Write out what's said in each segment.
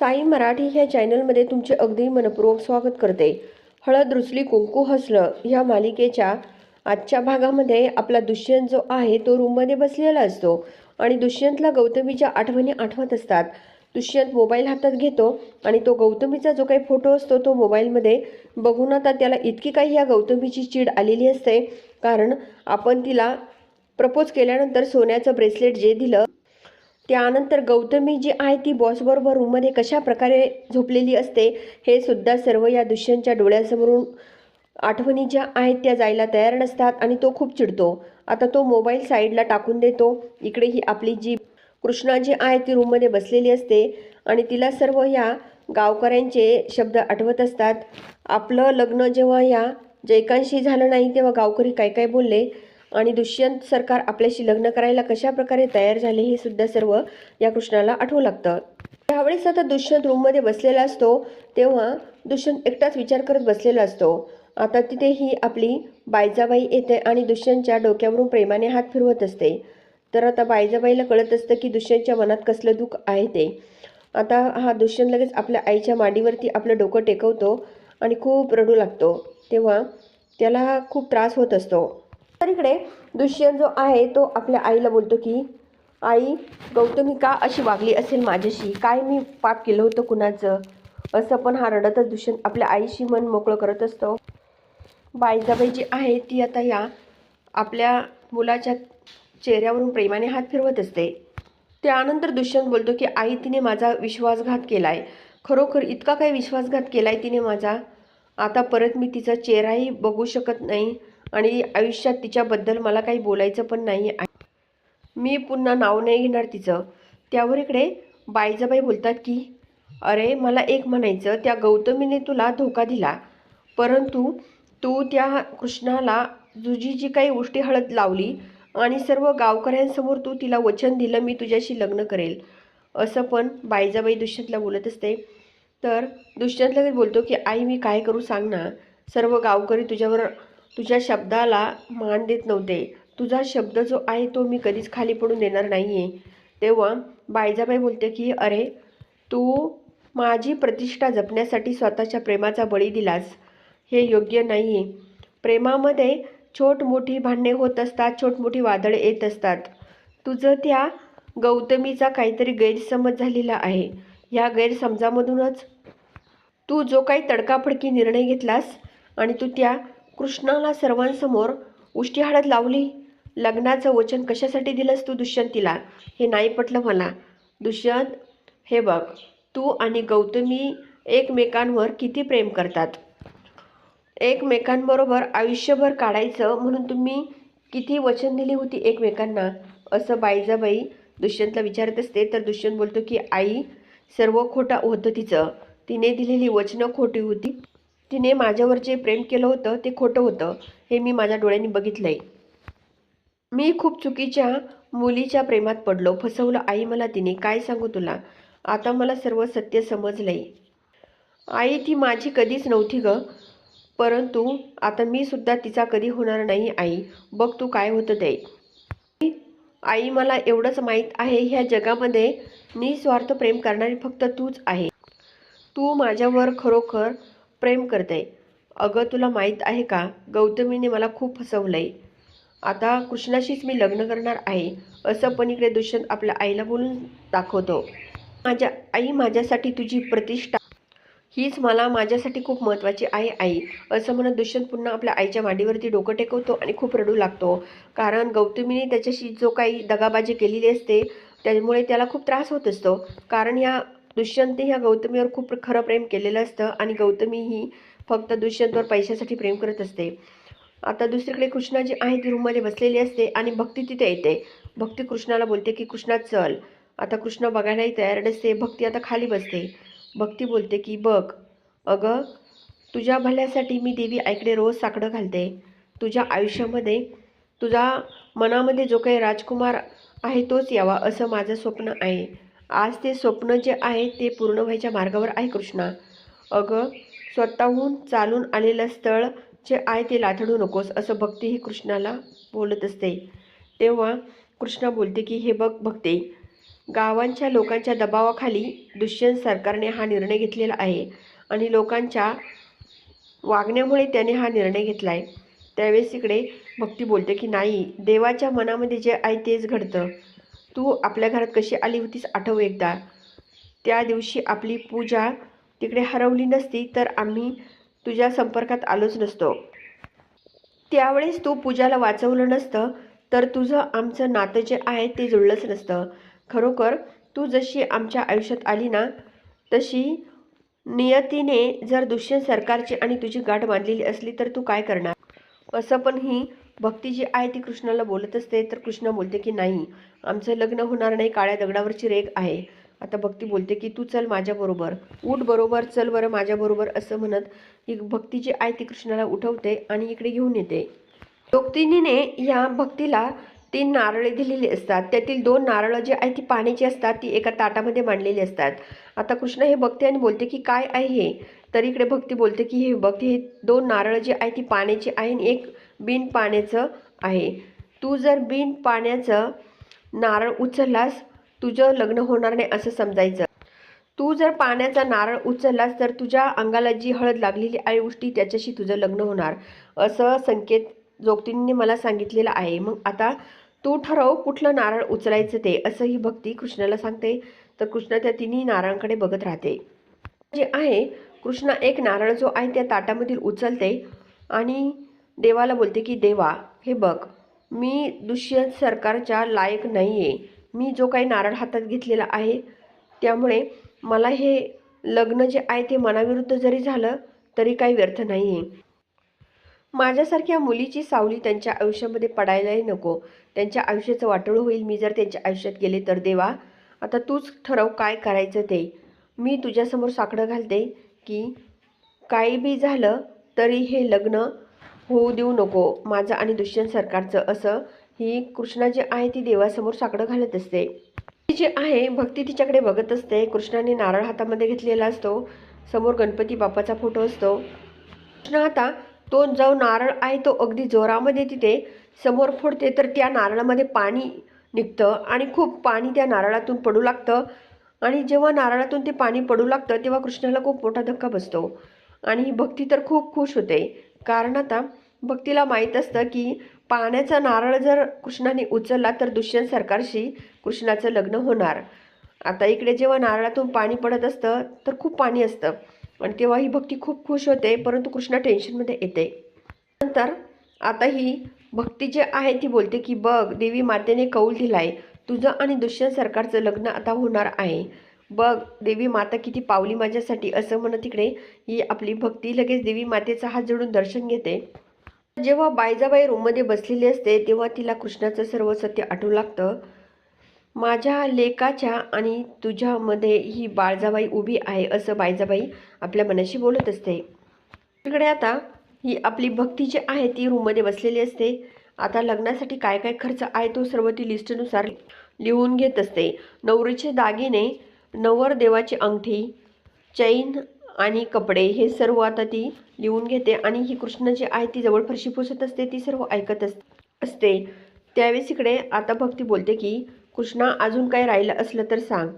साई मराठी ह्या चॅनलमध्ये तुमचे अगदी मनपूर्वक स्वागत करते. हळद रुचली कुंकू हसलं ह्या मालिकेच्या आजच्या भागामध्ये आपला दुष्यंत जो आहे तो रूममध्ये बसलेला असतो. आणि दुष्यंतला गौतमीच्या आठवणी आठवत असतात. दुष्यंत मोबाईल हातात घेतो आणि तो गौतमीचा जो काही फोटो असतो तो मोबाईलमध्ये बघून आता त्याला इतकी काही या गौतमीची चीड आलेली असते. कारण आपण तिला प्रपोज केल्यानंतर सोन्याचं ब्रेसलेट जे दिलं त्यानंतर गौतमी जी आहे ती बॉसबरोबर रूममध्ये कशा प्रकारे झोपलेली असते हे सुद्धा सर्व या दुष्यंतच्या डोळ्यासमोरून आठवणी ज्या आहेत त्या जायला तयार नसतात आणि तो खूप चिडतो. आता तो मोबाईल साईडला टाकून देतो. इकडे ही आपली जी कृष्णा जी आहे ती रूममध्ये बसलेली असते आणि तिला सर्व ह्या गावकऱ्यांचे शब्द आठवत असतात. आपलं लग्न जेव्हा या जयकांशी झालं नाही तेव्हा गावकरी काय काय बोलले? आणि दुष्यंत सरकार आपल्याशी लग्न करायला कशा प्रकारे तयार झाले हे सुद्धा सर्व या कृष्णाला आठवू लागतं. त्यावेळेस आता दुष्यंत रूममध्ये बसलेला असतो तेव्हा दुष्यंत एकटाच विचार करत बसलेला असतो. आता तिथे ही आपली बायजाबाई येते आणि दुष्यंतच्या डोक्यावरून प्रेमाने हात फिरवत असते. तर आता बायजाबाईला कळत असतं की दुष्यंतच्या मनात कसलं दुःख आहे ते. आता हा दुष्यंत लगेच आपल्या आईच्या मांडीवरती आपलं डोकं टेकवतो आणि खूप रडू लागतो. तेव्हा त्याला खूप त्रास होत असतो. तर इकडे दुष्यंत जो आहे तो आपल्या आईला बोलतो की आई गौतमी का अशी वागली असेल माझ्याशी? काय मी पाप केलं होतं कुणाचं? असं पण हा रडतच दुष्यंत आपल्या आईशी मन मोकळं करत असतो. बाईजाबाई जी आहे ती आता या आपल्या मुलाच्या चेहऱ्यावरून प्रेमाने हात फिरवत असते. त्यानंतर दुष्यंत बोलतो की आई तिने माझा विश्वासघात केला आहे खरोखर इतका काही विश्वासघात केला आहे तिने माझा आता परत मी तिचा चेहराही बघू शकत नाही आणि आयुष्यात तिच्याबद्दल मला काही बोलायचं पण नाही आहे. मी पुन्हा नाव नाही घेणार तिचं. त्यावर इकडे बाईजाबाई बोलतात की अरे मला एक म्हणायचं त्या गौतमीने तुला धोका दिला. परंतु तू त्या कृष्णाला तुझी जी काही उष्टी हळद लावली आणि सर्व गावकऱ्यांसमोर तू तिला वचन दिलं मी तुझ्याशी लग्न करेल. असं पण बाईजाबाई दुष्यंतला बोलत असते. तर दुष्यंत लगेच बोलतो की आई मी काय करू सांग ना. सर्व गावकरी तुझ्यावर तुझ्या शब्दाला मान देत नव्हते. तुझा शब्द जो आहे तो मी कधीच खाली पडून देणार नाही आहे तेव्हा बायजाबाई बोलते की अरे तू माझी प्रतिष्ठा जपण्यासाठी स्वतःच्या प्रेमाचा बळी दिलास. हे योग्य नाही आहे प्रेमामध्ये छोट मोठी भांडणे होत असतात छोटमोठी वादळे येत असतात. तुझं त्या गौतमीचा काहीतरी गैरसमज झालेला आहे. ह्या गैरसमजामधूनच. तू जो काही तडकाफडकी निर्णय घेतलास आणि तू त्या कृष्णाला सर्वांसमोर उष्टी हळद लावली लग्नाचं वचन कशासाठी दिलंस तू दुष्यंतीला? हे नाही पटलं मला. दुष्यंत हे बघ तू आणि गौतमी एकमेकांवर किती प्रेम करतात? एकमेकांबरोबर आयुष्यभर काढायचं म्हणून तुम्ही किती वचन दिली होती एकमेकांना? असं बाईजाबाई दुष्यंतला विचारत असते तर दुष्यंत बोलतो की आई सर्व खोटा होतं तिचं. तिने दिलेली वचनं खोटी होती. तिने माझ्यावर जे प्रेम केलं होतं ते खोटं होतं हे मी माझ्या डोळ्यांनी बघितलंय. मी खूप चुकीच्या मुलीच्या प्रेमात पडलो फसवलं. आई मला तिने काय सांगू तुला? आता मला सर्व सत्य समजलंय. आई ती माझी कधीच नव्हती ग. परंतु आता मी सुद्धा तिचा कधी होणार नाही आई. बघ तू काय होतं ते. आई मला एवढंच माहीत आहे ह्या जगामध्ये निस्वार्थ प्रेम करणारी फक्त तूच आहे. तू माझ्यावर खरोखर प्रेम करते. अगं तुला माहीत आहे का? गौतमीने मला खूप फसवलंय. आता कृष्णाशीच मी लग्न करणार आहे असं पण इकडे दुष्यंत आपल्या आईला बोलून दाखवतो. माझ्या आई माझ्यासाठी तुझी प्रतिष्ठा. हीच मला माझ्यासाठी खूप महत्त्वाची आहे आई असं म्हणत दुष्यंत पुन्हा आपल्या आईच्या मांडीवरती डोकं टेकवतो आणि खूप रडू लागतो. कारण गौतमीने त्याच्याशी जो काही दगाबाजी केलेली असते त्यामुळे त्याला खूप त्रास होत असतो. कारण ह्या दुष्यंत ह्या गौतमीवर खूप खरं प्रेम केलेलं असतं आणि गौतमी ही फक्त दुष्यंतवर पैशासाठी प्रेम करत असते. आता दुसरीकडे कृष्णा जी आहे ती रूममध्ये बसलेली असते आणि भक्ती तिथे येते. भक्ती कृष्णाला बोलते की कृष्णा चल. आता कृष्ण बघायलाही तयार नसते. भक्ती आता खाली बसते. भक्ती बोलते की बघ अगं तुझ्या भल्यासाठी मी देवी आईकडे रोज साकडं घालते. तुझ्या आयुष्यामध्ये तुझा मनामध्ये जो काही राजकुमार आहे तोच यावा असं माझं स्वप्न आहे. आज ते स्वप्न जे आहे ते पूर्ण व्हायच्या मार्गावर आहे कृष्णा. अगं स्वतःहून चालून आलेलं स्थळ जे आहे ते लाथडू नकोस असं भक्ती ही कृष्णाला बोलत असते. तेव्हा कृष्णा बोलते की हे बघ भक्ते गावांच्या लोकांच्या दबावाखाली दुष्यंत सरकारने हा निर्णय घेतलेला आहे आणि लोकांच्या वागण्यामुळे त्याने हा निर्णय घेतला आहे त्यावेळेस इकडे भक्ती बोलते की नाही देवाच्या मनामध्ये जे आहे तेच घडतं. तू आपल्या घरात कशी आली होतीस आठव एकदा. त्या दिवशी आपली पूजा तिकडे हरवली नसती तर आम्ही तुझ्या संपर्कात आलोच नसतो. त्यावेळेस तू पूजाला वाचवलं नसतं तर तुझं आमचं नातं जे आहे ते जुळलंच नसतं. खरोखर तू जशी आमच्या आयुष्यात आली ना तशी नियतीने जर दुष्यंत सरकारची आणि तुझी गाठ बांधलेली असली तर तू काय करणार? असं पण ही भक्ती जी आहे ती कृष्णाला बोलत असते तर कृष्ण बोलते की नाही आमचं लग्न होणार नाही काळ्या दगडावरची रेग आहे. आता भक्ती बोलते की तू चल माझ्याबरोबर उठ बरोबर चल बरं माझ्याबरोबर असं म्हणत ही भक्ती जी आहे ती कृष्णाला उठवते आणि इकडे घेऊन येते. दोक्तिनीने या भक्तीला तीन नारळे दिलेली असतात. त्यातील दोन नारळं जी आहे ती पाण्याची असतात ती एका ताटामध्ये मांडलेली असतात. आता कृष्ण हे बघते आणि बोलते की काय आहे हे? तर इकडे भक्ती बोलते की हे बघ हे दोन नारळ जे आहे ती पाण्याची आहे आणि एक बिन पाण्याचं आहे. तू जर बिन पाण्याचं नारळ उचललास तुझं लग्न होणार नाही असं समजायचं. तू जर पाण्याचा नारळ उचललास तर तुझ्या अंगाला जी हळद लागलेली आहे उष्टी त्याच्याशी तुझं लग्न होणार. असं संकेत जोगतींनी मला सांगितलेलं आहे. मग आता तू ठरव कुठलं नारळ उचलायचं ते असं ही भक्ती कृष्णाला सांगते. तर कृष्ण त्या तिन्ही नारळांकडे बघत राहते. जे आहे कृष्ण एक नारळ जो आहे त्या ताटामधील उचलते आणि देवाला बोलते की देवा हे बघ मी दुष्यंत सरकारच्या लायक नाही आहे मी जो काही नारळ हातात घेतलेला आहे त्यामुळे मला हे लग्न जे आहे ते मनाविरुद्ध जरी झालं तरी काही व्यर्थ नाही आहे माझ्यासारख्या मुलीची सावली त्यांच्या आयुष्यामध्ये पडायलाही नको. त्यांच्या आयुष्याचं वाटोळं होईल. मी जर त्यांच्या आयुष्यात गेले तर देवा आता तूच ठरव काय करायचं ते. मी तुझ्यासमोर साकडं घालते. की काही बी झालं तरी हे लग्न होऊ देऊ नको. माझं आणि दुष्यंत सरकारचं असं ही कृष्णा जी आहे ती देवासमोर साकडं घालत असते. ती जी आहे भक्ती तिच्याकडे बघत असते. कृष्णाने नारळ हातामध्ये घेतलेला असतो. समोर गणपती बाप्पाचा फोटो असतो. कृष्ण आता तो जो नारळ आहे तो अगदी जोरामध्ये तिथे समोर फोडते तर त्या नारळामध्ये पाणी निघतं आणि खूप पाणी त्या नारळातून पडू लागतं. आणि जेव्हा नारळातून ते पाणी पडू लागतं तेव्हा कृष्णाला खूप मोठा धक्का बसतो. आणि ही भक्ती तर खूप खुश होते. कारण आता भक्तीला माहीत असतं की पाण्याचा नारळ जर कृष्णाने उचलला तर दुष्यंत सरकारशी कृष्णाचं लग्न होणार. आता इकडे जेव्हा नारळातून पाणी पडत असतं तर खूप पाणी असतं. आणि तेव्हा ही भक्ती खूप खुश होते परंतु कृष्णा टेन्शनमध्ये येते. नंतर आता ही भक्ती जी आहे ती बोलते की बघ देवी मातेने कौल दिलाय. तुझं आणि दुष्यंत सरकारचं लग्न आता होणार आहे. बघ देवी माता किती पावली माझ्यासाठी असं म्हणत तिकडे ही आपली भक्ती लगेच देवी मातेचा हात जोडून दर्शन घेते. जेव्हा बायजाबाई रूममध्ये बसलेली असते तेव्हा तिला कृष्णाचं सर्व सत्य आठवू लागतं. माझ्या लेकाच्या आणि तुझ्यामध्ये ही बाळजाबाई उभी आहे असं बायजाबाई आपल्या मनाशी बोलत असते. तिकडे आता ही आपली भक्ती जी आहे ती रूममध्ये बसलेली असते. आता लग्नासाठी काय काय खर्च आहे तो सर्व ती लिस्टनुसार लिहून घेत असते. नवरीचे दागिने नवर देवाची अंगठी चैन आणि कपडे हे सर्व आता ती लिहून घेते आणि ही कृष्ण जी आहे ती जवळ फरशी पुसत असते ती सर्व ऐकत अस असते. त्यावेळेस इकडे आता भक्ती बोलते की कृष्णा अजून काय राहिलं असलं तर सांग.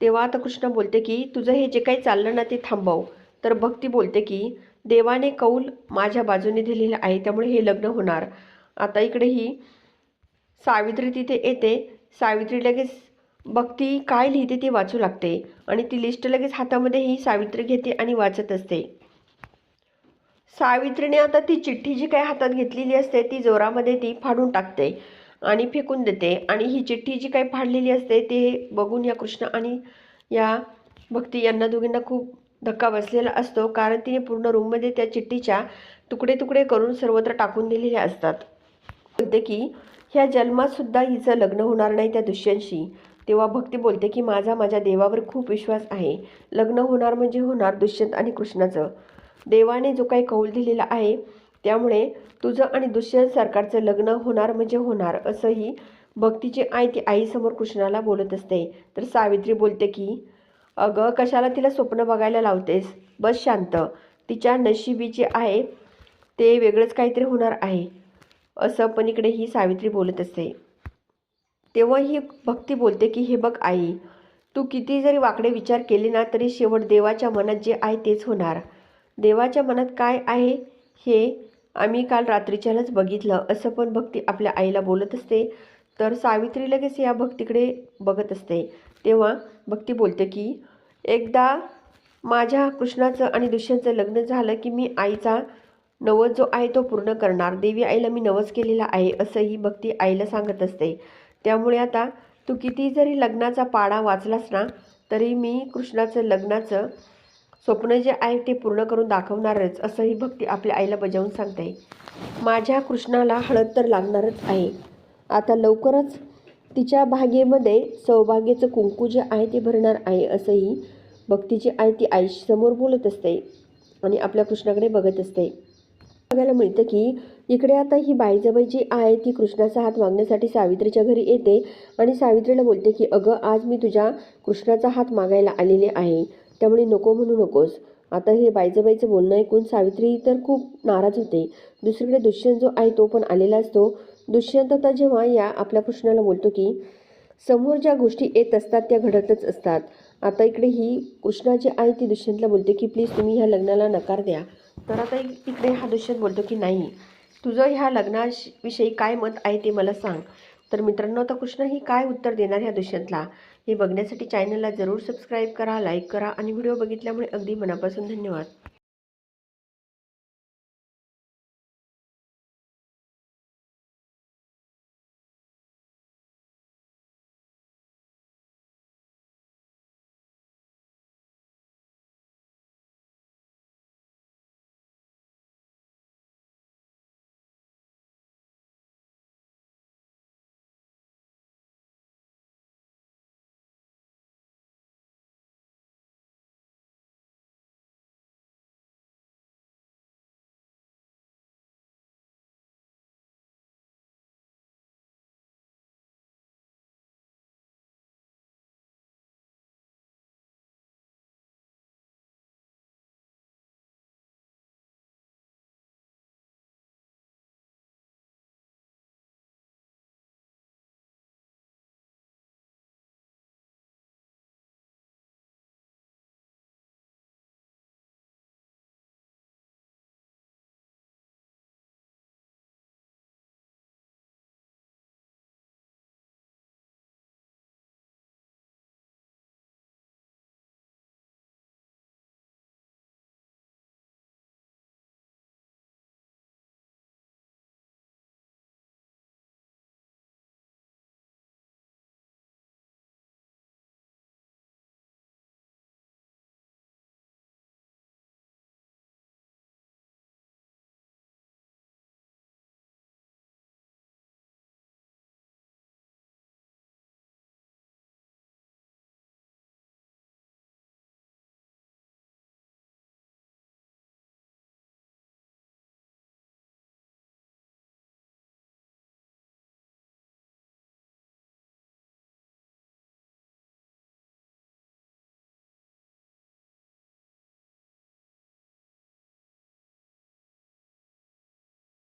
तेव्हा आता कृष्ण बोलते की तुझं हे जे काही चाललं ना ते थांबव. तर भक्ती बोलते की देवाने कौल माझ्या बाजूने दिलेलं आहे त्यामुळे हे लग्न होणार. आता इकडे ही सावित्री तिथे येते. सावित्री लगेच भक्ती काय लिहिते ते वाचू लागते. आणि ती लिस्ट लगेच हातामध्ये ही सावित्री घेते आणि वाचत असते. सावित्रीने आता ती चिठ्ठी जी काही हातात घेतलेली असते ती जोरामध्ये ती फाडून टाकते आणि फेकून देते. आणि ही चिठ्ठी जी काही फाडलेली असते ते बघून या कृष्ण आणि या भक्ती यांना दोघींना खूप धक्का बसलेला असतो. कारण तिने पूर्ण रूममध्ये त्या चिठ्ठीच्या तुकडे तुकडे करून सर्वत्र टाकून दिलेल्या असतात. बोलते की ह्या जन्मात सुद्धा हिचं लग्न होणार नाही त्या दुष्यंशी तेव्हा भक्ती बोलते की माझा माझ्या देवावर खूप विश्वास आहे. लग्न होणार म्हणजे होणार दुष्यंत आणि कृष्णाचं. देवाने जो काही कौल दिलेला आहे त्यामुळे तुझं आणि दुष्यंत सरकारचं लग्न होणार म्हणजे होणार असंही भक्तीची आई ती आईसमोर कृष्णाला बोलत असते. तर सावित्री बोलते की अगं कशाला तिला स्वप्न बघायला लावतेस? बस शांत. तिच्या नशिबी जे आहे ते वेगळंच काहीतरी होणार आहे. असं पण इकडे ही सावित्री बोलत असते. तेव्हा ही भक्ती बोलते की हे बघ आई तू किती जरी वाकडे विचार केले ना तरी शेवट देवाच्या मनात जे आहे तेच होणार. देवाच्या मनात काय आहे हे आम्ही काल रात्रीच्यालाच बघितलं असं पण भक्ती आपल्या आईला बोलत असते. तर सावित्री लगेच या भक्तीकडे बघत असते. तेव्हा भक्ती बोलते की एकदा माझ्या कृष्णाचं आणि दुष्यंतचं लग्न झालं की मी आईचा नवस जो आहे तो पूर्ण करणार. देवी आईला मी नवस केलेला आहे असंही भक्ती आईला सांगत असते. त्यामुळे आता तू किती जरी लग्नाचा पाडा वाचलास ना तरी मी कृष्णाचं लग्नाचं स्वप्न जे आहे ते पूर्ण करून दाखवणारच असंही भक्ती आपल्या आईला बजावून सांगते. माझ्या कृष्णाला हळद तर लागणारच आहे. आता लवकरच तिच्या भागेमध्ये सौभाग्याचं कुंकू जे आहे ते भरणार आहे असंही भक्तीची आई ती आईसमोर बोलत असते आणि आपल्या कृष्णाकडे बघत असते. बघायला मिळतं की इकडे आता ही बाईजाबाई जी आहे ती कृष्णाचा हात मागण्यासाठी सावित्रीच्या घरी येते आणि सावित्रीला बोलते की अगं आज मी तुझ्या कृष्णाचा हात मागायला आलेले आहे त्यामुळे नको म्हणू नकोस. आता हे बाईजाबाईचं बोलणं ऐकून सावित्री तर खूप नाराज होते. दुसरीकडे दुष्यंत जो आहे तो पण आलेला असतो. दुष्यंत आता जेव्हा या आपल्या कृष्णाला बोलतो की समोर ज्या गोष्टी येत असतात त्या घडतच असतात. आता इकडे ही कृष्णा जी आहे ती दुष्यंतला बोलते की प्लीज तुम्ही ह्या लग्नाला नकार द्या. तर आता इक- इकडे हा दुष्यंत बोलतो की नाही तुझं ह्या लग्नाविषयी काय मत आहे ते मला सांग. तर मित्रांनो आता कृष्ण ही काय उत्तर देणार ह्या दुष्यंतला? हे बघण्यासाठी चॅनलला जरूर सबस्क्राईब करा लाईक करा आणि व्हिडिओ बघितल्यामुळे अगदी मनापासून धन्यवाद.